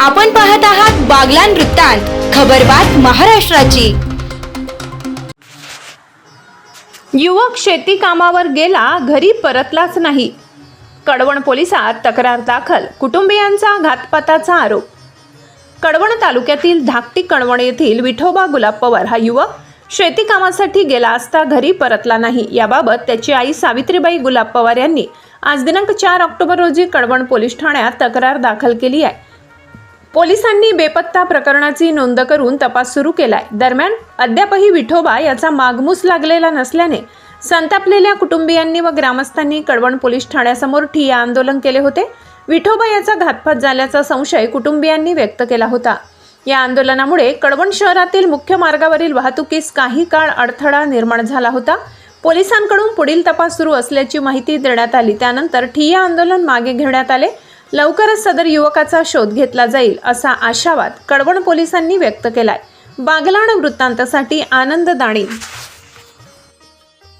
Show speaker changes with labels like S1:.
S1: आपण पाहत आहात बागलान वृत्तांत खबरबात महाराष्ट्राची.
S2: युवक शेती कामावर गेला घरी परतलाच नाही. कडवण पोलिसात तक्रार दाखल कुटुंबियांचा घातपाताचा आरोप. कडवण तालुक्यातील धाकटी कडवण येथील विठोबा गुलाब पवार हा युवक शेती कामासाठी गेला असता घरी परतला नाही. याबाबत त्याची आई सावित्रीबाई गुलाब पवार यांनी आज दिनांक चार ऑक्टोबर रोजी कडवण पोलीस ठाण्यात तक्रार दाखल केली आहे. पोलिसांनी बेपत्ता प्रकरणाची नोंद करून तपास सुरू केलाय. दरम्यान अद्यापही विठोबा याचा मागमूस लागलेला नसल्याने संतापलेल्या कुटुंबियांनी व ग्रामस्थांनी कडवण पोलीस ठाण्यासमोर ठिय्या आंदोलन केले होते. विठोबा याचा घातपात झाल्याचा संशय कुटुंबियांनी व्यक्त केला होता. या आंदोलनामुळे कडवण शहरातील मुख्य मार्गावरील वाहतुकीस काही काळ अडथळा निर्माण झाला होता. पोलिसांकडून पुढील तपास सुरू असल्याची माहिती देण्यात आली. त्यानंतर ठिय्या आंदोलन मागे घेण्यात आले. लवकरच सदर युवकाचा शोध घेतला जाईल असा आशावाद कडवण पोलिसांनी व्यक्त केलाय. बागलाण वृत्तांतासाठी आनंद दाणी